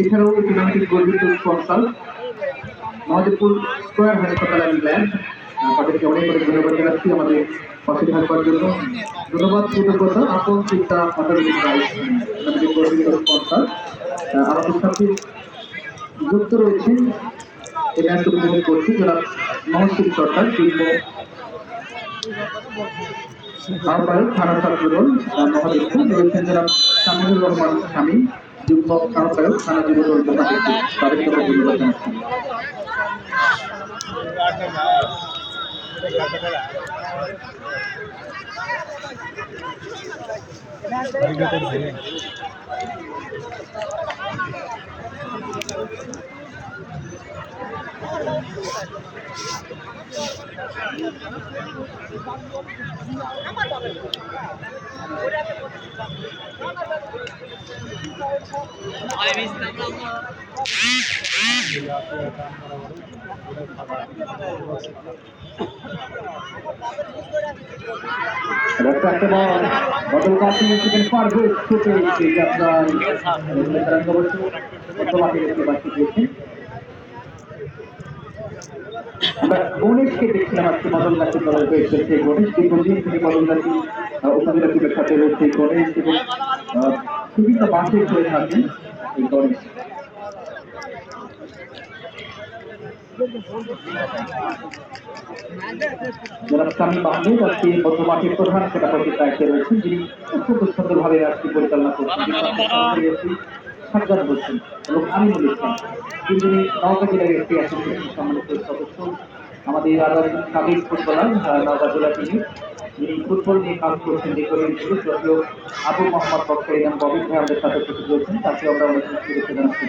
এছাড়াও টুর্নামেন্টের গর্বিত স্পন্সর মহাদেবপুর স্কোয়ার হাসপাতাল অ্যান্ড ল্যান্ড তাদেরকে অনেক অনেক ধন্যবাদ জানাচ্ছি আমাদের জন্য। ধন্যবাদ কৃতজ্ঞতা, আপন চিন্তা মাতাবিক রাইস আমাদের গর্বিত আমাদের সাথে যুক্ত রয়েছেন এই ম্যাচ উপভোগ করছি যারা মহসিন সরকার শিল্প আহ্বায়ক থানা ছাত্রদল মহাদেবপুর রয়েছেন যারা শামিনুর রহমান স্বামী যুগ্ম আহ্বায়ক থানা মহাদেবপুর তাদেরকে Rasa kebal, ছুটে এসে যাত্রায় তরঙ্গ বসু দেখতে পাচ্ছি গণেশকে দেখছিলাম আজকে মদন রয়েছে সেই থেকে মদন গাছি উপজেলা টিমের সাথে রয়েছে গণেশ এবং বিভিন্ন মাঠে খেলে থাকেন এই গণেশ। যারা স্বামী মাহমুদ দায়িত্বে রয়েছেন, যিনি অত্যন্ত সুন্দরভাবে আজকে পরিচালনা করছেন। সাজ্জাদ বলছেন, এবং আমিনুল ইসলাম তিনজনই নওগাঁ জেলার একটি অ্যাসোসিয়েশন সম্মানিত সদস্য, আমাদের আরও একজন সাবেক ফুটবলার নওগাঁ জেলা তিনি, যিনি ফুটবল নিয়ে কাজ করছেন দীর্ঘদিন ধরে যদিও আবু মোহাম্মদ বক্সের এবং ববি ভাই আমাদের সাথে উপস্থিত রয়েছেন, তাকে আমরা অনেক শুভেচ্ছা জানাচ্ছি।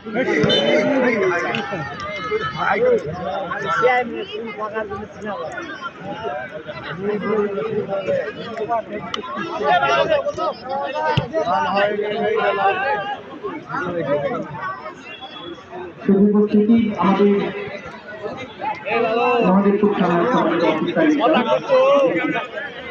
শুভ উপস্থিতি আমাদের মহাদেবপুর থানার সম্মানিত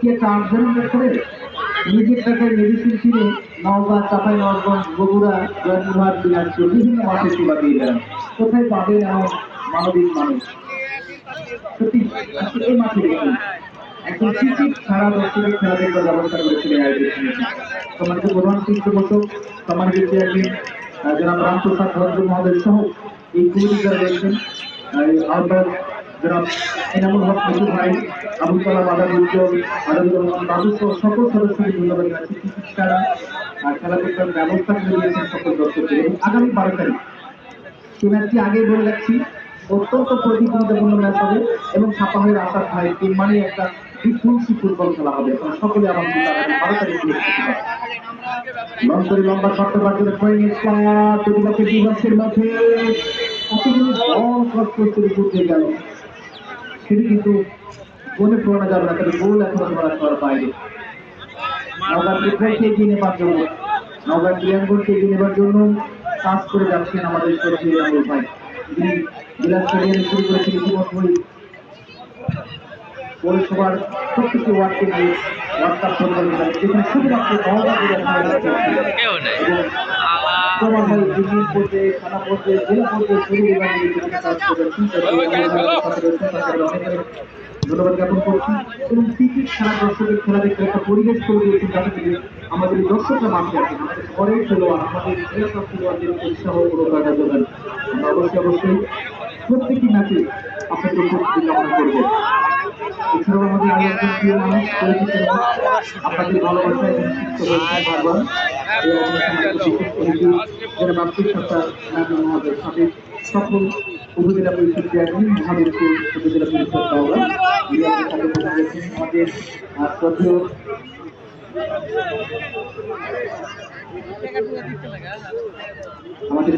কি জানেন ডাক্তারের নিজের টাকায় মেডিসিন কিনে নওগাঁ চাপাই নরগঞ্জ বগুড়া, জয়পুরহাট, দিনাজপুর বিভিন্ন মাঠে সেবা দিয়ে দেন। কোথায় পাবেন এমন মানবিক মানুষ? সত্যি এই মাঠে দেখুন একজন শিক্ষিত সারা বছরের খেলা দেখবার ব্যবস্থা করেছিলেন আয়োজন সম্মানিত প্রধান শিক্ষক সম্মানিত চেয়ারম্যান জনাব রামপ্রসাদ ভদ্র মহোদয় সহ এই কমিটি যারা রয়েছেন আহ্বায়ক সকল ব্যবস্থা সকল এবং আগামী আগেই বলে রাখছি, অত্যন্ত হবে এবং সাপাহের আসার ভাই টিম মানে একটা বিধ্বংসী ফুটবল খেলা হবে। আপনারা সকলে আমার বারো লম্বা শর্ত বাজারে পয়েন্ট প্রতিপক্ষের করে করতে গেল। সেটি কিন্তু মনে পড়ানো যাবে না তবে গোল এখন ধরা করার বাইরে। নওগাঁ প্রিফারকে এগিয়ে নেবার জন্য নওগাঁ ক্রিয়াঙ্গনকে এগিয়ে নেবার জন্য কাজ করে যাচ্ছেন আমাদের শ্রদ্ধেয় রাহুল ভাই। যিনি জেলা স্টেডিয়ামে শুরু করেছেন ইতিমধ্যেই। পৌরসভার প্রত্যেকটি ওয়ার্ডকে নিয়ে ওয়ার্ড কাপ ফুটবল যেখানে শুধুমাত্র নওগাঁ জেলা ভাই দিল্লির পর্যায়ে থানা পর্যায়ে কাজ এবং খেলা দেখতে একটা পরিবেশ করে আমাদের দর্শকরা মাঠে আছেন আমাদের ঘরের আমাদের ক্রীড়া খেলোয়াড়দের উৎসাহ যোগান। অবশ্যই প্রত্যেকটি ম্যাচে আপনাদের উপস্থিতি করব। এছাড়াও আমাদের আরও প্রিয় এবং সফল উপজেলা পরিষদ চেয়ারম্যান মহাদেবপুর উপজেলা পরিষদ আমাদের আমাদের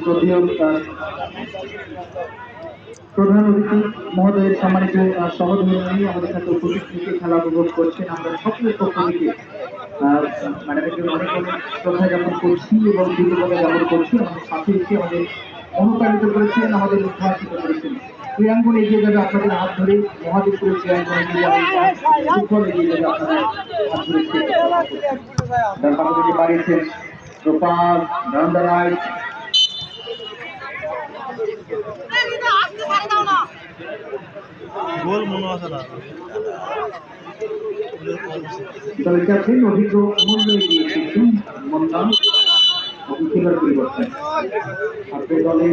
প্রধান অতিথি মহোদয়ের সম্মানিত সহধর্মী আমাদের সাথে উপস্থিত খেলা উপভোগ করছেন। আমরা সকলের পক্ষ থেকে ম্যাডামকে অনেক অনেক শ্রদ্ধা জ্ঞাপন করছি এবং কৃতজ্ঞতা জ্ঞাপন করছি। আমাদের সাথে এসে আমাদের অনুপ্রাণিত করেছেন আমাদের উদ্ভাসিত করেছেন। ক্রীড়াঙ্গন এগিয়ে যাবে আপনাদের হাত ধরে মহাদেবপুরের ক্রীড়াঙ্গন এগিয়ে যাবে ফুটবল এগিয়ে যাবে আপনাদের হাত ধরে। পাশে থেকে বাড়িয়েছেন গোপাল নন্দা রায় গোল মনে আছে না। দলের কাছে অভিজ্ঞ মূল্য এগিয়ে এসেছেন মন্দা অভিজ্ঞতার পরিবর্তন। আপনার দলে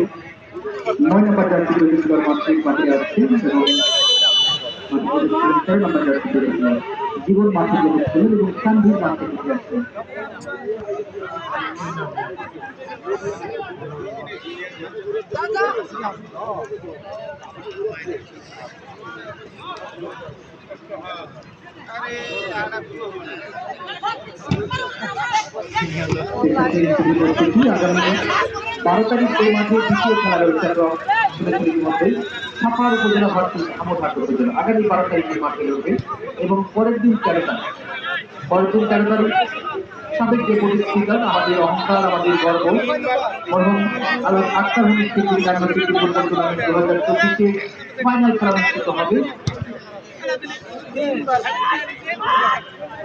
নয় নম্বর জার্সি পরিচিত মাত্রিক মাঠে আসছেন এবং জীবন মাঠে ছিলেন এবং সান্ধির মাঠে থেকে আসছেন আগামী বারো তারিখ এই মাঠে দ্বিতীয় খেলা রয়েছে ছাপার উপজেলা ভার্সেস আমরহাট উপজেলা আগামী বারো তারিখে মাঠে রয়েছে এবং পরের দিন তেরো তারিখ পরের দিন তেরো তারিখ সাবেক ডেপুটি আমাদের অহংকার, আমাদের গর্ব এবং স্মৃতি রাজনৈতিক ফুটবল টুর্নামেন্ট দু হাজার চব্বিশে ফাইনাল খেলা অনুষ্ঠিত হবে।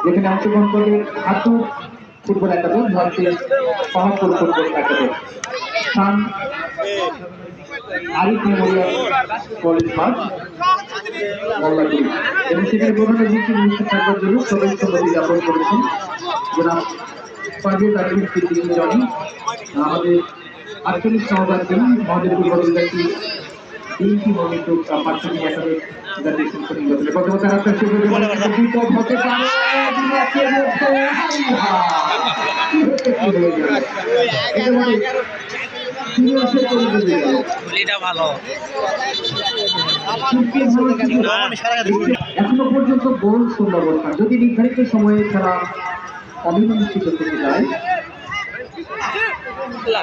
যেখানে অংশগ্রহণ করবে হাতু ফুটবল একাদশ ভারতের পাহাড়পুর ফুটবল মেমোরিয়াল কলেজ মাঠ আমাদের এখনও পর্যন্ত গোল শূন্য অবস্থা যদি নির্ধারিত সময়ে খেলা অমীমাংসিত থেকে যায়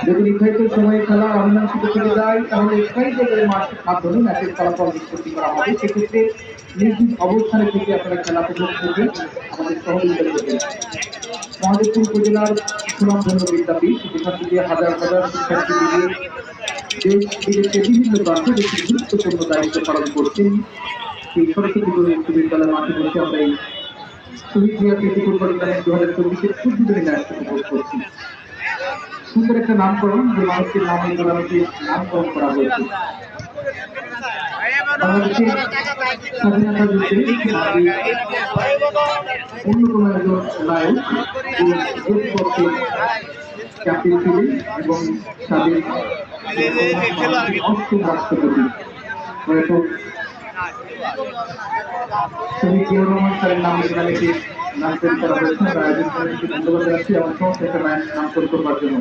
যদি নির্ধারিত সময়ে খেলা অমীমাংসিত থেকে যায়, তাহলে একাই জায়গায় মাধ্যমে ম্যাচের ফলাফল নিষ্পত্তি করা হবে। সেক্ষেত্রে নির্দিষ্ট অবস্থানে থেকে আপনারা খেলা উপভোগ করবেন। আমাদের সহযোগিতা করবেন। মহাদেবপুর উপজেলার সুনামধন্য বিদ্যাপীঠ, যেখান থেকে হাজার হাজার শিক্ষার্থী মিলিয়ে দেশ বিদেশে বিভিন্ন প্রান্তে একটি গুরুত্বপূর্ণ দায়িত্ব পালন করছেন। সেই সরস্বতী গুরু বিশ্ববিদ্যালয়ের মাঠে বসে আমরা এই শহীদ জিয়া স্মৃতি ফুটবল দু হাজার চব্বিশের ম্যাচ উপভোগ করছি। সুন্দর একটা নামকরণ যে মানুষের নাম এই টুর্নামেন্টে নামকরণ করা হয়েছে। স্বাধীনতা শহীদ জিয়াউর রহমান স্যারের নামে টুর্নামেন্টে নামকরণ করা হয়েছে আমরা আয়োজন কমিটিকে ধন্যবাদ জানাচ্ছি আমার সমস্ত একটা ম্যাচ নামকরণ করবার জন্য।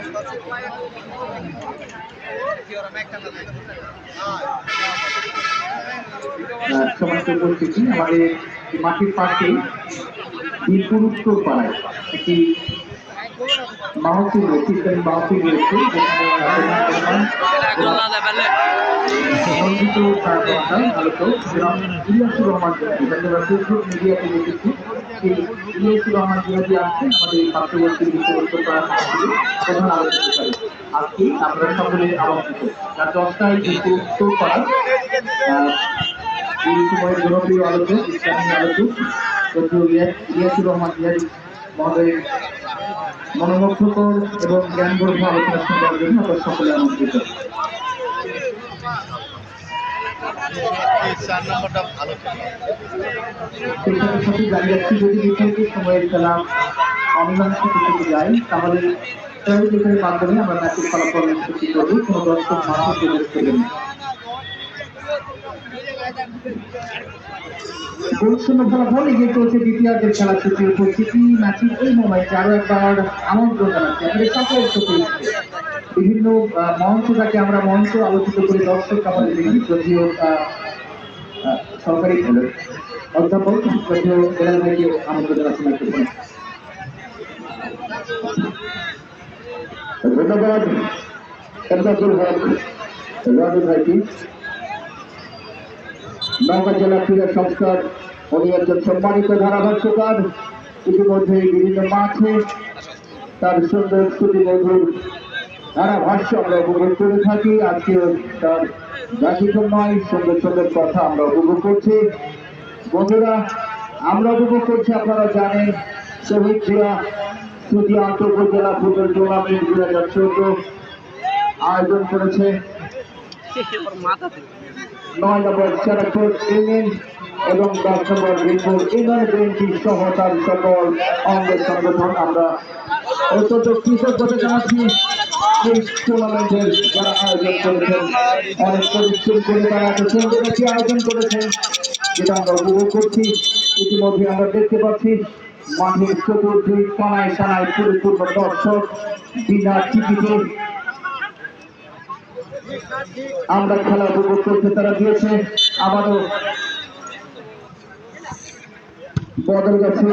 আহ, আমাদের মাঠের পাশে বীরপুর উত্তর পাড়ায় একটি মাহফিল রয়েছে ইসলামী মাহফিল রয়েছে আমাদের পার্শ্ববর্তী বিশ্ববিদ্যালয় প্রধান আলোচনা আজকে আপনারা সকলে আমন্ত্রিত আহ, এই সময়ের জনপ্রিয় আলোচক ইসলামী আলোচক ইলিয়াসুর রহমান জিহাদি মহোদয়ের মনোমুগ্ধকর এবং জ্ঞানবর্ধ আলোচনা শুনবার জন্য আপনারা সকলে আমন্ত্রিত যদি সময়ের খেলা অমীমাংসিত যায় তাহলে ট্রাভেলের মাধ্যমে আমরা ম্যাচের ফলাফল নিশ্চিত করব কোনো দর্শক মাঠে প্রবেশ করবেন। গোলশূন্য আমাদের বিভিন্ন মঞ্চ আমরা মঞ্চ আলোচিত করে দর্শক আমাদের দেখি, যদিও সরকারি অধ্যাপক, যদিও আমন্ত্রণ। ধন্যবাদ। এরদাদুল হক রাজু ভাইকে নওগাঁ জেলা ক্রীড়া সংস্থার উনি একজন সম্মানিত ধারাভাষ্যকার। ইতিমধ্যে বিভিন্ন মাঠে তার সুন্দর শ্রুতিমধুর ধারাভাষ্য আমরা উপভোগ করে থাকি। আজকেও তার ব্যতিক্রম নয় সুন্দর সুন্দর কথা আমরা উপভোগ করছি। বন্ধুরা, আমরা উপভোগ করছি, আপনারা জানেন, শহীদ জেলা ফুটবল টুর্নামেন্ট হাজার চোদ্দ আয়োজন করেছে। এবং দশ সকল অঙ্গ সংগঠন আমরা অত্যন্ত জানাচ্ছি। এই টুর্নামেন্টের যারা আয়োজন করেছেন, অনেক পরিশ্রম করে তারা এত সুন্দর আয়োজন করেছেন, যেটা আমরা উপভোগ করছি। ইতিমধ্যে আমরা দেখতে পাচ্ছি মাঠের পরিপূর্ণ দর্শক, বিনা টিকিটে আমরা খেলা উপভোগ করতে তারা দিয়েছে। আবারও বদল গেছে।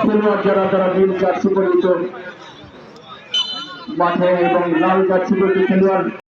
খেলোয়াড় যারা, তারা নীল পরিচিত মাঠে এবং লাল জার্সি পরিচিত খেলোয়াড়।